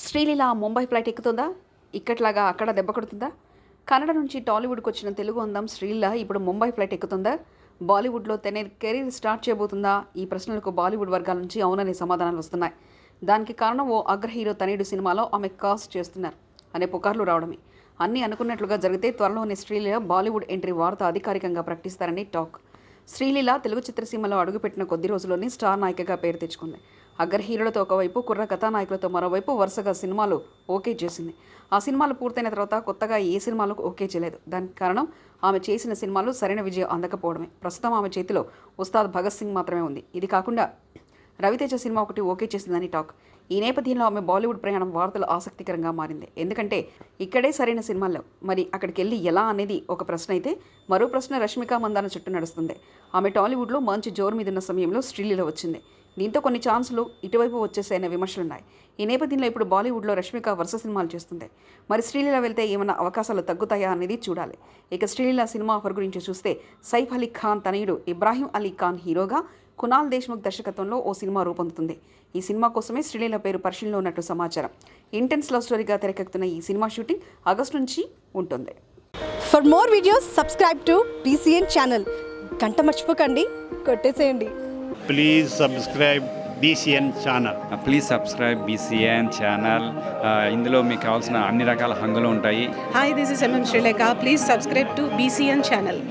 Sreeleela Mumbai flight ఎక్కుతుందా? ఇక్కట్లాగా అక్కడ దెబ్బ కొడుతుందా? కన్నడ నుంచి టాలీవుడ్కి వచ్చిన తెలుగు అందం శ్రీలీల ఇప్పుడు ముంబై ఫ్లైట్ ఎక్కుతుందా? బాలీవుడ్లో తన కెరీర్ స్టార్ట్ చేయబోతుందా? ఈ ప్రశ్నలకు బాలీవుడ్ వర్గాల నుంచి అవుననే సమాధానాలు వస్తున్నాయి. దానికి కారణం ఓ అగ్ర హీరో తనయుడు సినిమాలో ఆమె కాస్ట్ చేస్తున్నారు అనే పుకార్లు రావడమే. అన్నీ అనుకున్నట్లుగా జరిగితే త్వరలోనే శ్రీలీల బాలీవుడ్ ఎంట్రీ వార్త అధికారికంగా ప్రకటిస్తారని టాక్. శ్రీలీల తెలుగు చిత్రసీమలో అడుగుపెట్టిన కొద్ది రోజుల్లోనే స్టార్ నాయికగా పేరు తెచ్చుకుంది. అగ్ర హీరోలతో ఒకవైపు కుర్ర కథానాయకులతో మరోవైపు వరుసగా సినిమాలు ఓకే చేసింది. ఆ సినిమాలు పూర్తయిన తర్వాత కొత్తగా ఏ సినిమాలకు ఓకే చేయలేదు. దానికి కారణం ఆమె చేసిన సినిమాలు సరైన విజయం అందకపోవడమే. ప్రస్తుతం ఆమె చేతిలో ఉస్తాద్ భగత్ సింగ్ మాత్రమే ఉంది. ఇది కాకుండా రవితేజ సినిమా ఒకటి ఓకే చేసిందని టాక్. ఈ నేపథ్యంలో ఆమె బాలీవుడ్ ప్రయాణం వార్తలు ఆసక్తికరంగా మారింది. ఎందుకంటే ఇక్కడే సరైన సినిమాల్లో మరి అక్కడికి వెళ్ళి ఎలా అనేది ఒక ప్రశ్న అయితే మరో ప్రశ్న రష్మిక మందాన చుట్టూ నడుస్తుంది. ఆమె టాలీవుడ్లో మంచి జోరు మీదున్న సమయంలో స్ట్రీలీలో వచ్చింది. దీంతో కొన్ని ఛాన్సులు ఇటువైపు వచ్చేసాయనే విమర్శలున్నాయి. ఈ నేపథ్యంలో ఇప్పుడు బాలీవుడ్లో రష్మిక వరుస సినిమాలు చేస్తుంది. మరి శ్రీలీల వెళ్తే ఏమైనా అవకాశాలు తగ్గుతాయా అనేది చూడాలి. ఇక శ్రీలీల సినిమా ఆఫర్ గురించి చూస్తే సైఫ్ అలీ ఖాన్ తనయుడు ఇబ్రాహీం అలీ ఖాన్ హీరోగా కునాల్ దేశ్ముఖ్ దర్శకత్వంలో ఓ సినిమా రూపొందుతుంది. ఈ సినిమా కోసమే శ్రీలీల పేరు పరిశీలనలో ఉన్నట్టు సమాచారం. ఇంటెన్స్ లవ్ స్టోరీగా తెరకెక్కుతున్న ఈ సినిమా షూటింగ్ ఆగస్టు నుంచి ఉంటుంది. For more videos subscribe to BCN channel గంట మర్చిపోకండి. కొట్టేసేయండి. Please subscribe BCN channel please subscribe BCN channel ఇందులో మీకు కావాల్సిన అన్ని రకాల హంగులు ఉంటాయి. This is MM Sri Lanka. Please subscribe to BCN channel.